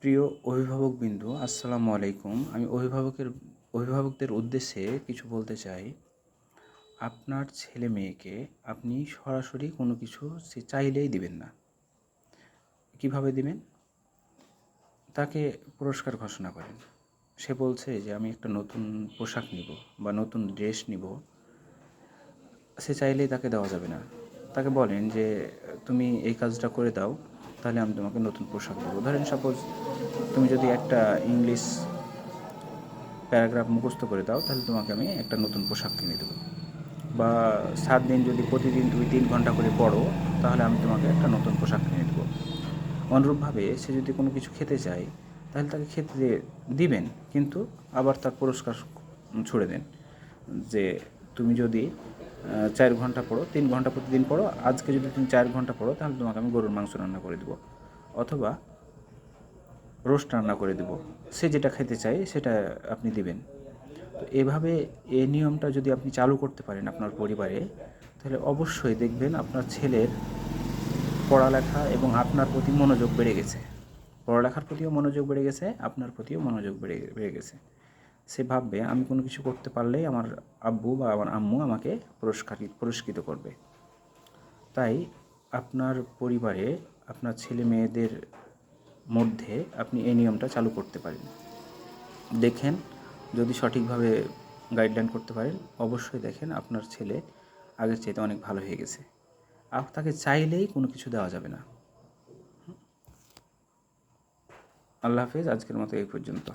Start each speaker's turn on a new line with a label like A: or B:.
A: প্রিয় অভিভাবক বিন্দু আসসালামু আলাইকুম। আমি অভিভাবকের, অভিভাবকদের উদ্দেশ্যে কিছু বলতে চাই। আপনার ছেলে মেয়েকে আপনি সরাসরি কোনো কিছু সে চাইলেই দিবেন না। কীভাবে দিবেন? তাকে পুরস্কার ঘোষণা করেন। সে বলছে যে, আমি একটা নতুন পোশাক নিব বা নতুন ড্রেস নিব। সে চাইলেই তাকে দেওয়া যাবে না। তাকে বলেন যে, তুমি এই কাজটা করে দাও, তাহলে আমি তোমাকে নতুন পোশাক দেবো। ধরেন, সাপোজ তুমি যদি একটা ইংলিশ প্যারাগ্রাফ মুখস্থ করে দাও, তাহলে তোমাকে আমি একটা নতুন পোশাক কিনে দেবো। বা সাত দিন যদি প্রতিদিন তুমি তিন ঘণ্টা করে পড়ো, তাহলে আমি তোমাকে একটা নতুন পোশাক কিনে দেবো। অনুরূপভাবে সে যদি কোনো কিছু খেতে চায়, তাহলে তাকে খেতে দিবেন, কিন্তু আবার তার পুরস্কার ছুড়ে দেন। যে তুমি যদি চার ঘণ্টা পড়ো, তিন ঘণ্টা প্রতিদিন পড়ো, আজকে যদি তুমি চার ঘণ্টা পড়ো, তাহলে তোমাকে আমি গরুর মাংস রান্না করে দেবো। অথবা রোস্ট রান্না করে দেবো। সে যেটা খেতে চায় সেটা আপনি দিবেন। তো এভাবে এই নিয়মটা যদি আপনি চালু করতে পারেন আপনার পরিবারে, তাহলে অবশ্যই দেখবেন আপনার ছেলের পড়ালেখা এবং আপনার প্রতি মনোযোগ বেড়ে গেছে। পড়ালেখার প্রতিও মনোযোগ বেড়ে গেছে, আপনার প্রতিও মনোযোগ বেড়ে বেড়ে গেছে। সে ভাববে, আমি কোনো কিছু করতে পারলেই আমার আব্বু বা আমার আম্মু আমাকে পুরস্কার, পুরস্কৃত করবে। তাই আপনার পরিবারে আপনার ছেলে মেয়েদের মধ্যে আপনি এই নিয়মটা চালু করতে পারেন। দেখেন, যদি সঠিকভাবে গাইডলাইন করতে পারেন, অবশ্যই দেখেন আপনার ছেলে আগের চাইতে অনেক ভালো হয়ে গেছে। আর তাকে চাইলেই কোনো কিছু দেওয়া যাবে না। আল্লাহ হাফেজ, আজকের মতো এই পর্যন্ত।